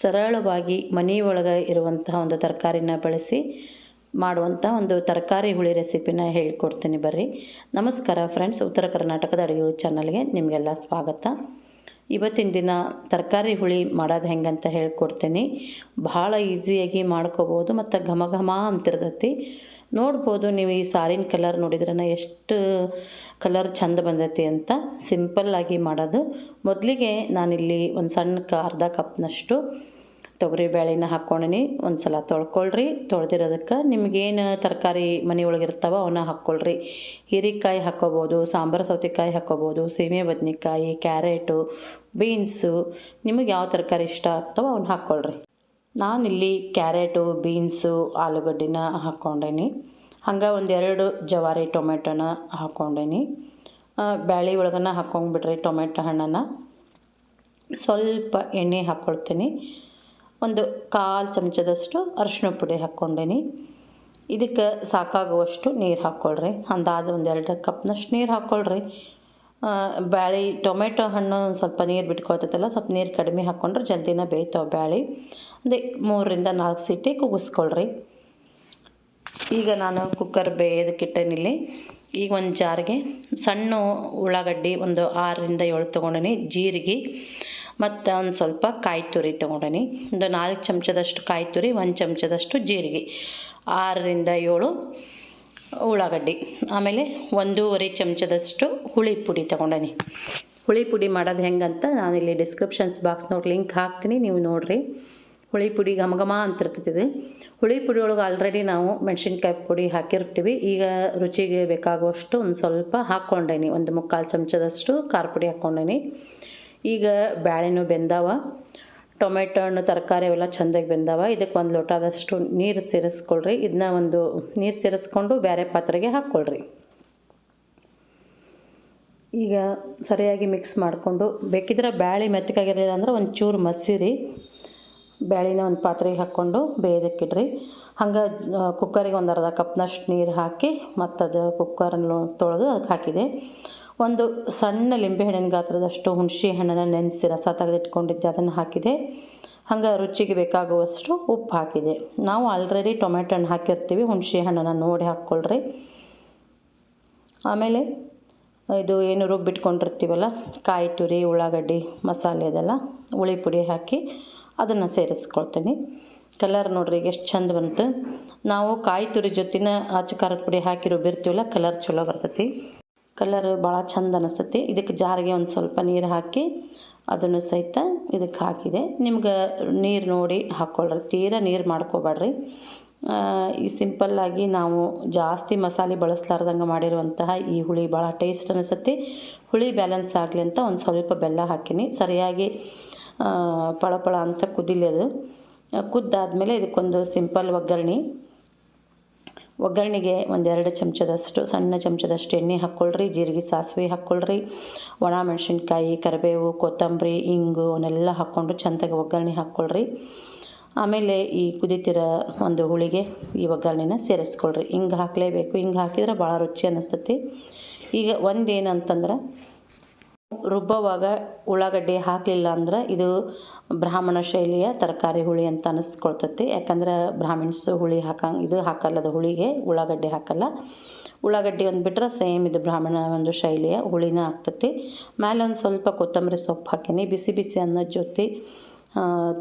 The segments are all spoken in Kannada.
ಸರಳವಾಗಿ ಮನೆಯೊಳಗೆ ಇರುವಂತಹ ಒಂದು ತರಕಾರಿನ ಬಳಸಿ ಮಾಡುವಂಥ ಒಂದು ತರಕಾರಿ ಹುಳಿ ರೆಸಿಪಿನ ಹೇಳ್ಕೊಡ್ತೀನಿ ಬರ್ರಿ. ನಮಸ್ಕಾರ ಫ್ರೆಂಡ್ಸ್, ಉತ್ತರ ಕರ್ನಾಟಕದ ಅಡುಗೆ ಚಾನಲ್ಗೆ ನಿಮಗೆಲ್ಲ ಸ್ವಾಗತ. ಇವತ್ತಿನ ದಿನ ತರಕಾರಿ ಹುಳಿ ಮಾಡೋದು ಹೆಂಗಂತ ಹೇಳ್ಕೊಡ್ತೀನಿ. ಭಾಳ ಈಸಿಯಾಗಿ ಮಾಡ್ಕೋಬೋದು ಮತ್ತು ಘಮ ಘಮ ಅಂತಿರ್ತೈತಿ. ನೋಡ್ಬೋದು ನೀವು ಈ ಸಾರಿನ ಕಲರ್ ನೋಡಿದ್ರನ ಎಷ್ಟು ಕಲರ್ ಚಂದ ಬಂದೈತಿ ಅಂತ ಸಿಂಪಲ್ಲಾಗಿ ಮಾಡೋದು. ಮೊದಲಿಗೆ ನಾನಿಲ್ಲಿ ಒಂದು ಸಣ್ಣ ಕ ಅರ್ಧ ಕಪ್ನಷ್ಟು ತೊಗರಿ ಬೇಳೆನ ಹಾಕ್ಕೊಂಡಿನಿ. ಒಂದು ಸಲ ತೊಳ್ಕೊಳ್ರಿ. ತೊಳೆದಿರೋದಕ್ಕೆ ನಿಮಗೇನು ತರಕಾರಿ ಮನೆಯೊಳಗೆ ಇರ್ತಾವ ಅವನ್ನ ಹಾಕ್ಕೊಳ್ರಿ. ಹೀರೆಕಾಯಿ ಹಾಕ್ಕೋಬೋದು, ಸಾಂಬಾರು ಸೌತೆಕಾಯಿ ಹಾಕ್ಕೋಬೋದು ಸೀಮೆ ಬದನೆಕಾಯಿ, ಕ್ಯಾರೆಟು, ಬೀನ್ಸು ನಿಮಗೆ ಯಾವ ತರಕಾರಿ ಇಷ್ಟ ಆಗ್ತಾವೋ ಅವನ್ನ ಹಾಕ್ಕೊಳ್ರಿ. ನಾನಿಲ್ಲಿ ಕ್ಯಾರೆಟು, ಬೀನ್ಸು, ಆಲೂಗಡ್ಡಿನ ಹಾಕ್ಕೊಂಡೇನಿ. ಹಂಗೆ ಒಂದೆರಡು ಜವಾರಿ ಟೊಮೆಟೊನ ಹಾಕ್ಕೊಂಡೇನಿ. ಬ್ಯಾಳಿ ಒಳಗನ ಹಾಕ್ಕೊಂಡ್ಬಿಡ್ರಿ ಟೊಮೆಟೊ ಹಣ್ಣನ್ನು ಸ್ವಲ್ಪ ಎಣ್ಣೆ ಹಾಕ್ಕೊಳ್ತೀನಿ ಒಂದು ಕಾಲು ಚಮಚದಷ್ಟು ಅರಿಶಿನ ಪುಡಿ ಹಾಕ್ಕೊಂಡೇನಿ. ಇದಕ್ಕೆ ಸಾಕಾಗುವಷ್ಟು ನೀರು ಹಾಕ್ಕೊಳ್ರಿ ಅಂದಾಜು ಒಂದು ಎರಡು ಕಪ್ನಷ್ಟು ನೀರು ಹಾಕ್ಕೊಳ್ರಿ ಬ್ಯಾಳೆ, ಟೊಮೆಟೊ ಹಣ್ಣು ಸ್ವಲ್ಪ ನೀರು ಬಿಟ್ಕೊಳ್ತೈತಲ್ಲ, ಸ್ವಲ್ಪ ನೀರು ಕಡಿಮೆ ಹಾಕ್ಕೊಂಡ್ರೆ ಜಲ್ದಿನ ಬೇಯ್ತಾವೆ ಬ್ಯಾಳಿ. ಅದೇ ಮೂರರಿಂದ ನಾಲ್ಕು ಸೀಟಿ ಕುಗಿಸ್ಕೊಳ್ರಿ. ಈಗ ನಾನು ಕುಕ್ಕರ್ ಬೇಯೋದಕ್ಕಿಟ್ಟೇನಿಲ್ಲಿ, ಈಗ ಒಂದು ಜಾರಿಗೆ ಸಣ್ಣ ಉಳ್ಳಾಗಡ್ಡಿ ಒಂದು ಆರರಿಂದ ಏಳು ತೊಗೊಂಡೀನಿ, ಜೀರಿಗೆ ಮತ್ತು ಒಂದು ಸ್ವಲ್ಪ ಕಾಯಿ ತುರಿ ತೊಗೊಂಡೀನಿ. ಒಂದು ನಾಲ್ಕು ಚಮಚದಷ್ಟು ಕಾಯಿ ತುರಿ, ಒಂದು ಚಮಚದಷ್ಟು ಜೀರಿಗೆ. ಆರರಿಂದ ಏಳು ಉಳ್ಳಾಗಡ್ಡಿ. ಆಮೇಲೆ ಒಂದೂವರೆ ಚಮಚದಷ್ಟು ಹುಳಿ ಪುಡಿ ತೊಗೊಂಡೇನಿ. ಹುಳಿ ಪುಡಿ ಮಾಡೋದು ಹೆಂಗಂತ ನಾನಿಲ್ಲಿ ಡಿಸ್ಕ್ರಿಪ್ಷನ್ಸ್ ಬಾಕ್ಸ್ ನೋಡಿ ಲಿಂಕ್ ಹಾಕ್ತೀನಿ, ನೀವು ನೋಡಿರಿ. ಹುಳಿ ಪುಡಿ ಘಮ ಘಮ ಅಂತಿರ್ತದೆ ಹುಳಿ ಪುಡಿ ಒಳಗೆ ಆಲ್ರೆಡಿ ನಾವು ಮೆಣಸಿನ್ಕಾಯಿ ಪುಡಿ ಹಾಕಿರ್ತೀವಿ. ಈಗ ರುಚಿಗೆ ಬೇಕಾಗುವಷ್ಟು ಒಂದು ಸ್ವಲ್ಪ ಹಾಕ್ಕೊಂಡೇನಿ. ಒಂದು ಮುಕ್ಕಾಲು ಚಮಚದಷ್ಟು ಖಾರ ಪುಡಿ ಹಾಕ್ಕೊಂಡೇನಿ. ಈಗ ಬ್ಯಾಳೆನೂ ಬೆಂದಾವ. ಟೊಮೆಟೊ ಹಣ್ಣು, ತರಕಾರಿ ಅವೆಲ್ಲ ಚೆಂದಾಗಿ ಬೆಂದವ. ಇದಕ್ಕೆ ಒಂದು ಲೋಟದಷ್ಟು ನೀರು ಸೇರಿಸ್ಕೊಳ್ರಿ. ಇದನ್ನ ಒಂದು ನೀರು ಸೇರಿಸ್ಕೊಂಡು ಬೇರೆ ಪಾತ್ರೆಗೆ ಹಾಕ್ಕೊಳ್ರಿ. ಈಗ ಸರಿಯಾಗಿ ಮಿಕ್ಸ್ ಮಾಡಿಕೊಂಡು ಬೇಕಿದ್ರೆ ಬ್ಯಾಳಿ ಮೆತ್ತಗಾಗಿರಲಿಲ್ಲ ಅಂದ್ರೆ ಒಂದು ಚೂರು ಮಸಿರಿ ಬ್ಯಾಳಿನ ಒಂದು ಪಾತ್ರೆಗೆ ಹಾಕ್ಕೊಂಡು ಬೇಯೋದಕ್ಕಿಡ್ರಿ. ಹಂಗೆ ಕುಕ್ಕರಿಗೆ ಒಂದು ಅರ್ಧ ಕಪ್ನಷ್ಟು ನೀರು ಹಾಕಿ ಮತ್ತದು ಅದು ಕುಕ್ಕರನ್ನು ತೊಳೆದು ಅದಕ್ಕೆ ಹಾಕಿದೆ. ಒಂದು ಸಣ್ಣ ಲಿಂಬೆಹಣ್ಣಿನ ಗಾತ್ರದಷ್ಟು ಹುಣಸೆ ಹಣ್ಣನ್ನು ನೆನೆಸಿ ರಸ ತೆಗೆದಿಟ್ಕೊಂಡಿದ್ದೆ, ಅದನ್ನು ಹಾಕಿದೆ. ಹಂಗೆ ರುಚಿಗೆ ಬೇಕಾಗುವಷ್ಟು ಉಪ್ಪು ಹಾಕಿದೆ. ನಾವು ಆಲ್ರೆಡಿ ಟೊಮೆಟೊ ಹಣ್ಣು ಹಾಕಿರ್ತೀವಿ, ಹುಣಸೆ ಹಣ್ಣನ್ನು ನೋಡಿ ಹಾಕ್ಕೊಳ್ರಿ. ಆಮೇಲೆ ಇದು ಏನು ರುಬ್ಬಿಟ್ಕೊಂಡಿರ್ತೀವಲ್ಲ ಕಾಯಿ ತುರಿ, ಉಳ್ಳಾಗಡ್ಡಿ, ಮಸಾಲೆ ಅದೆಲ್ಲ, ಹುಳಿ ಪುಡಿ ಹಾಕಿ ಅದನ್ನು ಸೇರಿಸ್ಕೊಳ್ತೀನಿ. ಕಲರ್ ನೋಡ್ರಿ ಎಷ್ಟು ಚಂದ ಬಂತು. ನಾವು ಕಾಯಿ ತುರಿ ಜೊತೆನ ಆಚೆ ಖಾರದ ಪುಡಿ ಹಾಕಿ ರುಬ್ಬಿರ್ತೀವಲ್ಲ ಕಲರ್ ಚಲೋ ಬರ್ತೈತಿ. ಕಲರ್ ಭಾಳ ಚಂದ ಅನಿಸ್ತೈತಿ. ಇದಕ್ಕೆ ಜಾರಿಗೆ ಒಂದು ಸ್ವಲ್ಪ ನೀರು ಹಾಕಿ ಅದನ್ನು ಸಹಿತ ಇದಕ್ಕೆ ಹಾಕಿದೆ. ನಿಮ್ಗೆ ನೀರು ನೋಡಿ ಹಾಕ್ಕೊಳ್ರಿ ತೀರಾ ನೀರು ಮಾಡ್ಕೋಬೇಡ್ರಿ. ಈ ಸಿಂಪಲ್ಲಾಗಿ ನಾವು ಜಾಸ್ತಿ ಮಸಾಲೆ ಬಳಸ್ಲಾರ್ದಂಗೆ ಮಾಡಿರುವಂತಹ ಈ ಹುಳಿ ಭಾಳ ಟೇಸ್ಟ್ ಅನಿಸುತ್ತೆ. ಹುಳಿ ಬ್ಯಾಲೆನ್ಸ್ ಆಗಲಿ ಅಂತ ಒಂದು ಸ್ವಲ್ಪ ಬೆಲ್ಲ ಹಾಕೀನಿ. ಸರಿಯಾಗಿ ಪಳಪಳ ಅಂತ ಕುದಿಲಿ ಅದು. ಕುದ್ದಾದಮೇಲೆ ಇದಕ್ಕೊಂದು ಸಿಂಪಲ್ ಒಗ್ಗರಣೆ. ಒಗ್ಗರಣೆಗೆ ಒಂದೆರಡು ಚಮಚದಷ್ಟು, ಸಣ್ಣ ಚಮಚದಷ್ಟು ಎಣ್ಣೆ ಹಾಕ್ಕೊಳ್ರಿ, ಜೀರಿಗೆ, ಸಾಸಿವೆ ಹಾಕ್ಕೊಳ್ರಿ, ಒಣ ಮೆಣಸಿನ್ಕಾಯಿ, ಕರಿಬೇವು, ಕೊತ್ತಂಬರಿ, ಇಂಗು ಅವನ್ನೆಲ್ಲ ಹಾಕ್ಕೊಂಡು ಚೆಂದಾಗಿ ಒಗ್ಗರಣೆ ಹಾಕ್ಕೊಳ್ರಿ. ಆಮೇಲೆ ಈ ಕುದಿತಿರೋ ಒಂದು ಹುಳಿಗೆ ಈ ಒಗ್ಗರಣೆನ ಸೇರಿಸ್ಕೊಳ್ರಿ. ಹಿಂಗೆ ಹಾಕಲೇಬೇಕು. ಹಿಂಗೆ ಹಾಕಿದ್ರೆ ಭಾಳ ರುಚಿ ಅನ್ನಿಸ್ತೈತಿ ಈಗ ಒಂದೇನಂತಂದ್ರೆ ರುಬ್ಬವಾಗ ಉಳ್ಳಾಗಡ್ಡಿ ಹಾಕಲಿಲ್ಲ ಅಂದ್ರೆ ಇದು ಬ್ರಾಹ್ಮಣ ಶೈಲಿಯ ತರಕಾರಿ ಹುಳಿ ಅಂತ ಅನಿಸ್ಕೊಳ್ತೈತಿ. ಯಾಕಂದ್ರೆ ಬ್ರಾಹ್ಮಿಣ್ಸ್ ಹುಳಿ ಹಾಕಂಗೆ ಇದು ಹಾಕಲ್ಲದ ಹುಳಿಗೆ ಉಳ್ಳಾಗಡ್ಡಿ ಹಾಕಲ್ಲ. ಉಳ್ಳಾಗಡ್ಡಿ ಒಂದು ಬಿಟ್ರೆ ಸೇಮ್ ಇದು ಬ್ರಾಹ್ಮಣ ಒಂದು ಶೈಲಿಯ ಹುಳಿನ ಆಗ್ತೈತಿ. ಮೇಲೆ ಒಂದು ಸ್ವಲ್ಪ ಕೊತ್ತಂಬರಿ ಸೊಪ್ಪು ಹಾಕೀನಿ. ಬಿಸಿ ಬಿಸಿ ಅನ್ನದ ಜೊತೆ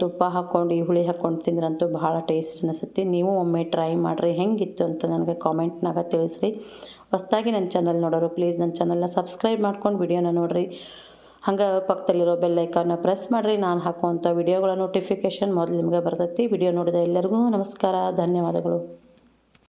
ತುಪ್ಪ ಹಾಕ್ಕೊಂಡು, ಈ ಹುಳಿ ಹಾಕ್ಕೊಂಡು ತಿಂದ್ರಂತೂ ಭಾಳ ಟೇಸ್ಟ್ ಅನಿಸುತ್ತೆ. ನೀವು ಒಮ್ಮೆ ಟ್ರೈ ಮಾಡಿರಿ. ಹೆಂಗಿತ್ತು ಅಂತ ನನಗೆ ಕಾಮೆಂಟ್ನಾಗ ತಿಳಿಸ್ರಿ. ಹೊಸ್ದಾಗಿ ನನ್ನ ಚಾನಲ್ ನೋಡೋರು ಪ್ಲೀಸ್ ನನ್ನ ಚಾನಲ್ನ ಸಬ್ಸ್ಕ್ರೈಬ್ ಮಾಡ್ಕೊಂಡು ವಿಡಿಯೋನ ನೋಡಿರಿ. ಹಂಗೆ ಪಕ್ಕದಲ್ಲಿರೋ ಬೆಲ್ಲೈಕನ್ನ ಪ್ರೆಸ್ ಮಾಡಿರಿ. ನಾನು ಹಾಕುವಂಥ ವಿಡಿಯೋಗಳ ನೋಟಿಫಿಕೇಷನ್ ಮೊದಲು ನಿಮಗೆ ಬರ್ತೈತಿ. ವಿಡಿಯೋ ನೋಡಿದ ಎಲ್ಲರಿಗೂ ನಮಸ್ಕಾರ. ಧನ್ಯವಾದಗಳು.